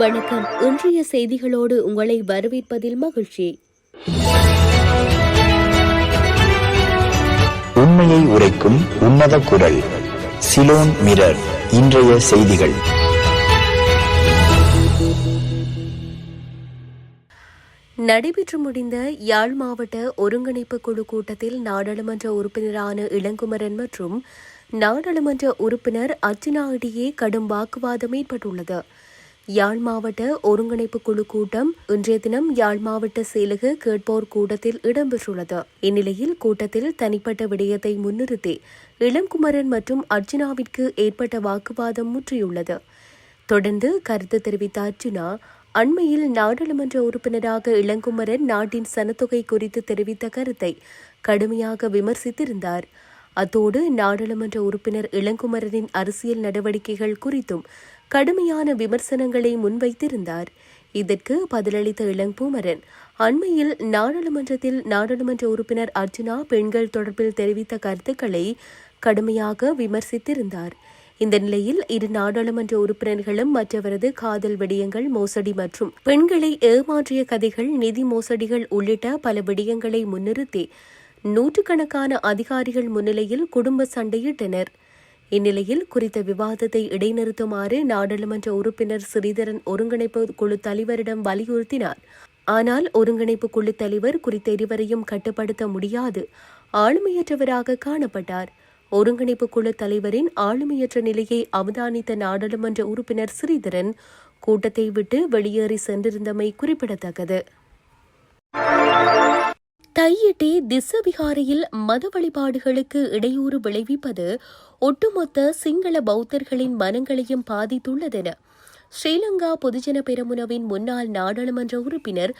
வணக்கம். இன்றைய செய்திகளோடு உங்களை வரவேற்பதில் மகிழ்ச்சி. உண்மையை உரைக்கும் உன்னத குரல் சிலோன் மிரர் இன்றைய செய்திகள். நடைபெற்று முடிந்த யாழ் மாவட்ட ஒருங்கிணைப்பு குழு கூட்டத்தில் நாடாளுமன்ற உறுப்பினரான இளங்குமரன் மற்றும் நாடாளுமன்ற உறுப்பினர் அர்ச்சனா இடையே கடும் வாக்குவாதம் ஏற்பட்டுள்ளது. யாழ் மாவட்ட ஒருங்கிணைப்பு குழு கூட்டம் இன்றைய தினம் யாழ் மாவட்ட செயலக கேட்போர் கூட்டத்தில் இடம்பெற்றுள்ளது. இந்நிலையில் கூட்டத்தில் தனிப்பட்ட விடயத்தை முன்னிறுத்தி இளங்குமரன் மற்றும் அர்ஜுனாவிற்கு ஏற்பட்ட வாக்குவாதம் முற்றியுள்ளது. தொடர்ந்து கருத்து தெரிவித்த அர்ஜுனா அண்மையில் நாடாளுமன்ற உறுப்பினராக இளங்குமரன் நாட்டின் சனத்தொகை குறித்து தெரிவித்த கருத்தை கடுமையாக விமர்சித்திருந்தார். அத்தோடு நாடாளுமன்ற உறுப்பினர் இளங்குமரனின் அரசியல் நடவடிக்கைகள் குறித்தும் கடுமையான விமர்சனங்களை முன்வைத்திருந்தார். இதற்கு பதிலளித்த இளம்பூமரன் அண்மையில் நாடாளுமன்றத்தில் நாடாளுமன்ற உறுப்பினர் அர்ஜுனா பெண்கள் தொடர்பில் தெரிவித்த கருத்துக்களை கடுமையாக விமர்சித்திருந்தார். இந்த நிலையில் இரு நாடாளுமன்ற உறுப்பினர்களும் மற்றவரது காதல் விடயங்கள் மோசடி மற்றும் பெண்களை ஏமாற்றிய கதைகள் நிதி மோசடிகள் உள்ளிட்ட பல விடயங்களை முன்னிறுத்தி நூற்றுக்கணக்கான அதிகாரிகள் முன்னிலையில் குடும்ப சண்டையிட்டனர். இந்நிலையில் குறித்த விவாதத்தை இடைநிறுத்துமாறு நாடாளுமன்ற உறுப்பினர் ஸ்ரீதரன் ஒருங்கிணைப்பு குழு தலைவரிடம் வலியுறுத்தினார். ஆனால் ஒருங்கிணைப்பு குழு தலைவர் குறித்த இருவரையும் கட்டுப்படுத்த முடியாது ஆளுமையற்றவராக காணப்பட்டார். ஒருங்கிணைப்பு குழு தலைவரின் ஆளுமையற்ற நிலையை அவதானித்த நாடாளுமன்ற உறுப்பினர் ஸ்ரீதரன் கூட்டத்தை விட்டு வெளியேறி சென்றிருந்தமை குறிப்பிடத்தக்கது. தையிட்டி திசவிகாரியில் மத வழிபாடுகளுக்கு இடையூறு விளைவிப்பது ஒட்டுமொத்த சிங்கள பௌத்தர்களின் மனங்களையும் பாதித்துள்ளதென ஸ்ரீலங்கா பொதுஜன பெரமுனவின் முன்னாள் நாடாளுமன்ற உறுப்பினர்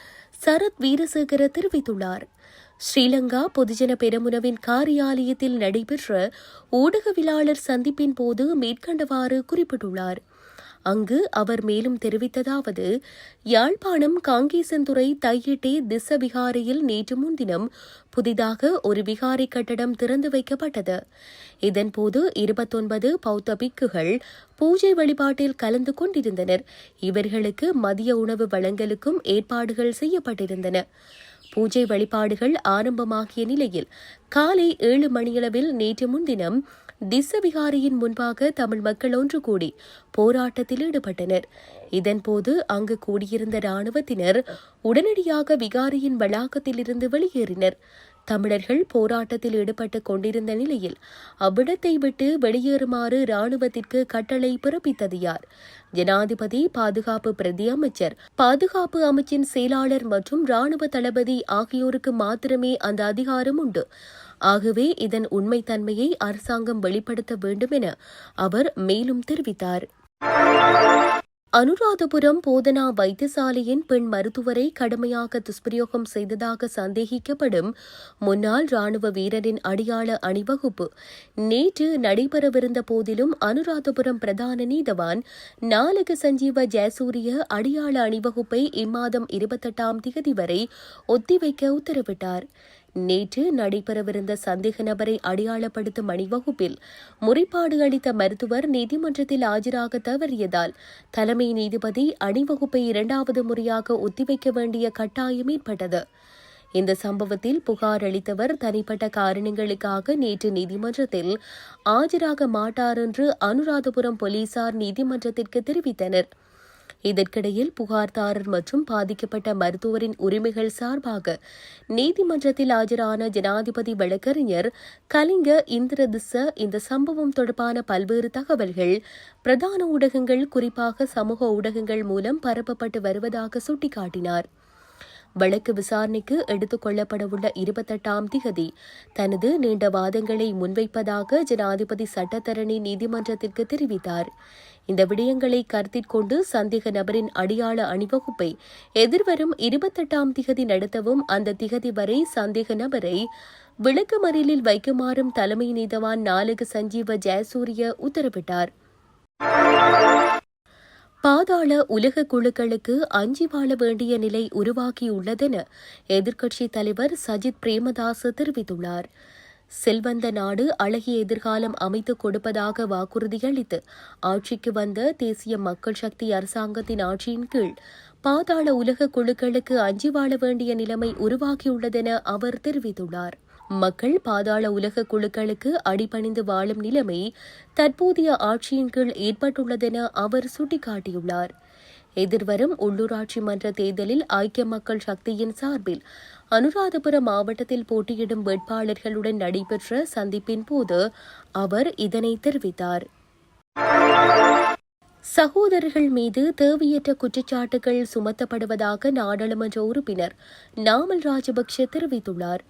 சரத் வீரசேகர தெரிவித்துள்ளார். ஸ்ரீலங்கா பொதுஜன பெரமுனவின் காரியாலயத்தில் நடைபெற்ற ஊடகவியலாளர் சந்திப்பின் போது மேற்கண்டவாறு குறிப்பிட்டுள்ளார். அங்கு அவர் மேலும் தெரிவித்ததாவது யாழ்ப்பாணம் காங்கேசன்துறை தையிட்டே திச விகாரையில் நேற்று முன்தினம் புதிதாக ஒரு விகாரி கட்டடம் திறந்து வைக்கப்பட்டது. இதன்போது இருபத்தொன்பது பௌத்த பிக்குகள் பூஜை வழிபாட்டில் கலந்து கொண்டிருந்தனர். இவர்களுக்கு மதிய உணவு வழங்கலுக்கும் ஏற்பாடுகள் செய்யப்பட்டிருந்தன. பூஜை வழிபாடுகள் ஆரம்பமாகிய நிலையில் காலை ஏழு மணியளவில் நேற்று முன்தினம் திசவிகாரியின் முன்பாக தமிழ் மக்கள் ஒன்று கூடி போராட்டத்தில் ஈடுபட்டனர். இதன்போது அங்கு கூடியிருந்த ராணுவத்தினர் உடனடியாக விகாரியின் வளாகத்திலிருந்து வெளியேறினர். தமிழர்கள் போராட்டத்தில் ஈடுபட்டு கொண்டிருந்த நிலையில் அவ்விடத்தை விட்டு வெளியேறுமாறு ராணுவத்திற்கு கட்டளை பிறப்பித்தது யார்? ஜனாதிபதி பாதுகாப்பு பிரதி அமைச்சர் பாதுகாப்பு அமைச்சின் செயலாளர் மற்றும் ராணுவ தளபதி ஆகியோருக்கு மாத்திரமே அந்த அதிகாரம் உண்டு. ஆகவே இதன் உண்மைத்தன்மையை அரசாங்கம் வெளிப்படுத்த வேண்டும் என அவர் மேலும் தெரிவித்தார். அனுராதபுரம் போதனா வைத்தியசாலையின் பெண் மருத்துவரை கடுமையாக துஷ்பிரயோகம் செய்ததாக சந்தேகிக்கப்படும் முன்னாள் ராணுவ வீரரின் அடையாள அணிவகுப்பு. நேற்று நடைபெறவிருந்த போதிலும் அனுராதபுரம் பிரதான நீதவான் நாலக சஞ்சீவ ஜெயசூரிய அடையாள அணிவகுப்பை இம்மாதம் இருபத்தெட்டாம் தேதி வரை ஒத்திவைக்க உத்தரவிட்டார். நேற்று நடைபெறவிருந்த சந்தேக நபரை அடையாளப்படுத்தும் அணிவகுப்பில் முறைப்பாடு அளித்த மருத்துவர் நீதிமன்றத்தில் ஆஜராக தவறியதால் தலைமை நீதிபதி அணிவகுப்பை இரண்டாவது முறையாக ஒத்திவைக்க வேண்டிய கட்டாயம் ஏற்பட்டது. இந்த சம்பவத்தில் புகார் அளித்தவர் தனிப்பட்ட காரணங்களுக்காக நேற்று நீதிமன்றத்தில் ஆஜராக மாட்டார் என்று அனுராதபுரம் போலீசார் நீதிமன்றத்திற்கு தெரிவித்தனர். இதற்கிடையில் புகார்தாரர் மற்றும் பாதிக்கப்பட்ட மருத்துவரின் உரிமைகள் சார்பாக நீதிமன்றத்தில் ஆஜரான ஜனாதிபதி வழக்கறிஞர் கலிங்க இந்திரதிச இந்த சம்பவம் தொடர்பான பல்வேறு தகவல்கள் பிரதான ஊடகங்கள் குறிப்பாக சமூக ஊடகங்கள் மூலம் பரப்பப்பட்டு வருவதாக சுட்டிக்காட்டினார். வழக்கு விசாரணைக்கு எடுத்துக் கொள்ளப்படவுள்ள இருபத்தெட்டாம் திகதி. தனது நீண்ட வாதங்களை முன்வைப்பதாக ஜனாதிபதி சட்டத்தரணி நீதிமன்றத்திற்கு தெரிவித்தார். இந்த விடயங்களை கருத்தில் கொண்டு சந்தேக நபரின் அடையாள அணிவகுப்பை எதிர்வரும் இருபத்தெட்டாம் திகதி நடத்தவும் அந்த திகதி வரை சந்தேக நபரை விளக்கமறியலில் வைக்குமாறும் தலைமை நீதவான் நாலக சஞ்சீவ ஜெயசூரிய உத்தரவிட்டார். பாதாள உலக குழுக்களுக்கு அஞ்சி வாழ வேண்டிய நிலை உருவாகியுள்ளதென எதிர்க்கட்சித் தலைவர் சஜித் பிரேமதாஸ் தெரிவித்துள்ளார். செல்வந்த நாடு அழகிய எதிர்காலம் அமைத்துக் கொடுப்பதாக வாக்குறுதியளித்து ஆட்சிக்கு வந்த தேசிய மக்கள் சக்தி அரசாங்கத்தின் ஆட்சியின் கீழ் பாதாள உலக குழுக்களுக்கு அஞ்சி வாழ வேண்டிய நிலைமை உருவாகியுள்ளதென அவர் தெரிவித்துள்ளார். மக்கள் பாதாள உலக குழுக்களுக்கு அடிபணிந்து வாழும் நிலைமை தற்போதைய ஆட்சியின் கீழ் ஏற்பட்டுள்ளதென அவர் சுட்டிக்காட்டியுள்ளார். எதிர்வரும் உள்ளூராட்சி மன்ற தேர்தலில் ஐக்கிய மக்கள் சக்தியின் சார்பில் அனுராதபுரம் மாவட்டத்தில் போட்டியிடும் வேட்பாளர்களுடன் நடைபெற்ற சந்திப்பின் போது அவர் இதனை தெரிவித்தார். சகோதரர்கள் மீது தேவையற்ற குற்றச்சாட்டுகள் சுமத்தப்படுவதாக நாடாளுமன்ற உறுப்பினர் நாமல் ராஜபக்ஷ தெரிவித்துள்ளார்.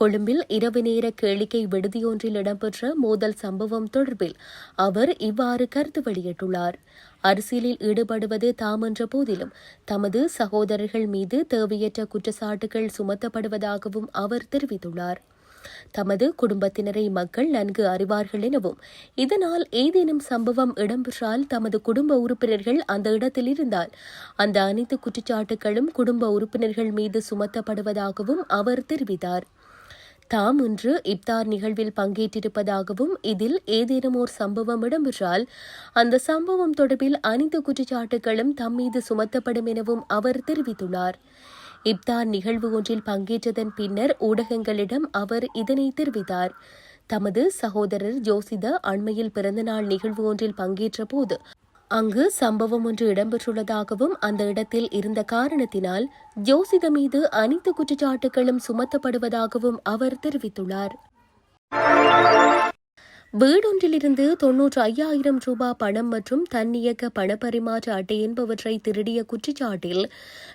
கொழும்பில் இரவு நேர கேளிக்கை விடுதியொன்றில் இடம்பெற்ற மோதல் சம்பவம் தொடர்பில் அவர் இவ்வாறு கருத்து வெளியிட்டுள்ளார். அரசியலில் ஈடுபடுவது தாமென்ற போதிலும் தமது சகோதரர்கள் மீது தேவையற்ற குற்றச்சாட்டுகள் சுமத்தப்படுவதாகவும் அவர் தெரிவித்துள்ளார். தமது குடும்பத்தினரை மக்கள் நன்கு அறிவார்கள் எனவும் இதனால் ஏதேனும் சம்பவம் இடம்பெற்றால் தமது குடும்ப உறுப்பினர்கள் அந்த இடத்தில் இருந்தால் அந்த அனைத்து குற்றச்சாட்டுகளும் குடும்ப உறுப்பினர்கள் மீது சுமத்தப்படுவதாகவும் அவர் தெரிவித்தார். தாம் இன்று இப்தார் நிகழ்வில் பங்கேற்றிருப்பதாகவும் இதில் ஏதேனும் ஓர் சம்பவம் இடம்பெற்றால் அந்த சம்பவம் தொடர்பில் அனைத்து குற்றச்சாட்டுகளும் தம் மீது சுமத்தப்படும் எனவும் அவர் தெரிவித்துள்ளார். இப்தார் நிகழ்வு ஒன்றில் பங்கேற்றதன் பின்னர் ஊடகங்களிடம் அவர் இதனை தெரிவித்தார். தமது சகோதரர் ஜோசித அண்மையில் பிறந்தநாள் நிகழ்வு ஒன்றில் பங்கேற்ற போது அங்கு சம்பவம் ஒன்று இடம்பெற்றுள்ளதாகவும் அந்த இடத்தில் இருந்த காரணத்தினால் ஜோசித மீது அனைத்து குற்றச்சாட்டுகளும் சுமத்தப்படுவதாகவும் அவர் தெரிவித்துள்ளார். வீடொன்றிலிருந்து தொன்னூற்று ஐயாயிரம் ரூபாய் பணம் மற்றும் தன்னியக்க பணப்பரிமாற்ற அட்டை என்பவற்றை திருடிய குற்றச்சாட்டில்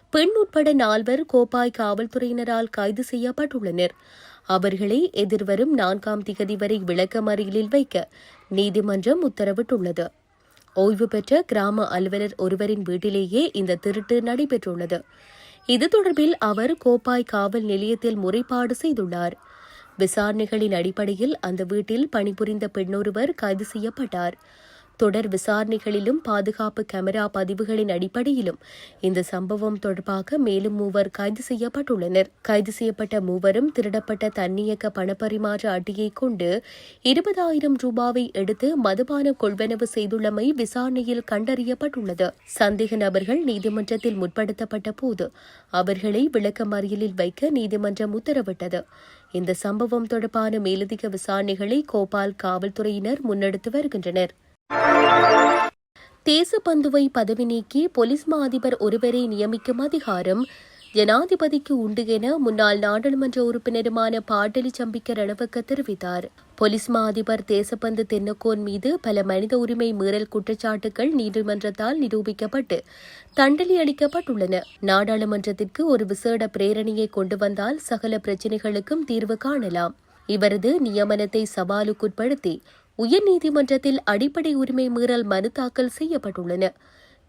பெண் உட்பட நால்வர் கோப்பாய் காவல்துறையினரால் கைது செய்யப்பட்டுள்ளனர். அவர்களை எதிர்வரும் நான்காம் திகதி வரை விளக்கமறியலில் வைக்க நீதிமன்றம் உத்தரவிட்டுள்ளது. ஓய்வு பெற்ற கிராம அலுவலர் ஒருவரின் வீட்டிலேயே இந்த திருட்டு நடைபெற்றுள்ளது. இது தொடர்பில் அவர் கோப்பாய் காவல் நிலையத்தில் முறைப்பாடு செய்துள்ளார். விசாரணைகளின் அடிப்படையில் அந்த வீட்டில் பணிபுரிந்த பெண்ணொருவர் கைது செய்யப்பட்டார். தொடர் விசாரணைகளிலும் பாதுகாப்பு கேமரா பதிவுகளின் அடிப்படையிலும் இந்த சம்பவம் தொடர்பாக மேலும் மூவர் கைது செய்யப்பட்டுள்ளனர். கைது செய்யப்பட்ட மூவரும் திருடப்பட்ட தன்னியக்க பணப்பரிமாற்ற அட்டையை கொண்டு இருபதாயிரம் ரூபாவை எடுத்து மதுபான கொள்வனவு செய்துள்ளமை விசாரணையில் கண்டறியப்பட்டுள்ளது. சந்தேக நபர்கள் நீதிமன்றத்தில் முற்படுத்தப்பட்ட போது அவர்களை விளக்கமறியலில் வைக்க நீதிமன்றம் உத்தரவிட்டது. இந்த சம்பவம் தொடர்பான மேலதிக விசாரணைகளை கோபால் காவல்துறையினர் முன்னெடுத்து வருகின்றனர். தேசப்பந்துவை பதவி நீக்கி பொலிஸ் மா அதிபர் ஒருவரை நியமிக்கும் அதிகாரம் ஜனாதிபதிக்கு உண்டு என முன்னாள் நாடாளுமன்ற உறுப்பினருமான பாட்டலி சம்பிக்க ரணவக்க தெரிவித்தார். பொலிஸ் மா அதிபர் தேசப்பந்து தென்னக்கோன் மீது பல மனித உரிமை மீறல் குற்றச்சாட்டுகள் நீதிமன்றத்தால் நிரூபிக்கப்பட்டு தண்டனை அளிக்கப்பட்டுள்ளன. நாடாளுமன்றத்திற்கு ஒரு விசேட பிரேரணையை கொண்டு வந்தால் சகல பிரச்சினைகளுக்கும் தீர்வு காணலாம். இவரது நியமனத்தை சவாலுக்குட்படுத்தி உயர்நீதிமன்றத்தில் அடிப்படை உரிமை மீறல் மனு தாக்கல் செய்யப்பட்டுள்ளன.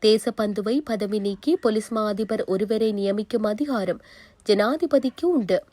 தேசப்பந்துவை பதவி நீக்கி பொலிஸ் மா அதிபர் ஒருவரை நியமிக்கும் அதிகாரம் ஜனாதிபதிக்கு உண்டு.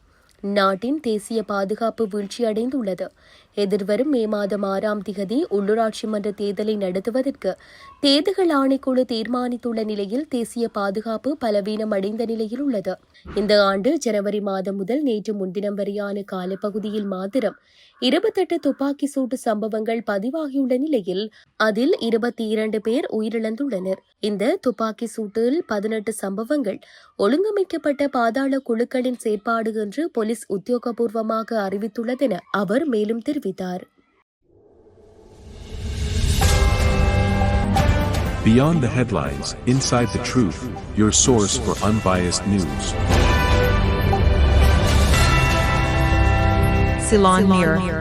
நாட்டின் தேசிய பாதுகாப்பு வீழ்ச்சியடைந்துள்ளது. எதிர்வரும் மே மாதம் ஆறாம் திகதி உள்ளூராட்சி மன்ற தேர்தலை நடத்துவதற்கு தேர்தல் ஆணைக்குழு தீர்மானித்துள்ள நிலையில் தேசிய பாதுகாப்பு பலவீனம் அடைந்த நிலையில் உள்ளது. இந்த ஆண்டு ஜனவரி மாதம் முதல் நேற்று முன்தினம் வரையான காலப்பகுதியில் மாத்திரம் இருபத்தெட்டு துப்பாக்கி சூட்டு சம்பவங்கள் பதிவாகியுள்ள நிலையில் அதில் இருபத்தி இரண்டு பேர் உயிரிழந்துள்ளனர். இந்த துப்பாக்கி சூட்டில் பதினெட்டு சம்பவங்கள் ஒழுங்கமைக்கப்பட்ட பாதாள குழுக்களின் செயற்பாடு என்று போலீஸ் உத்தியோகபூர்வமாக அறிவித்துள்ளதென அவர் மேலும் தெரிவித்தார். தெரிவித்தார் Beyond the headlines, inside the truth, your source for unbiased news. Ceylon Mirror.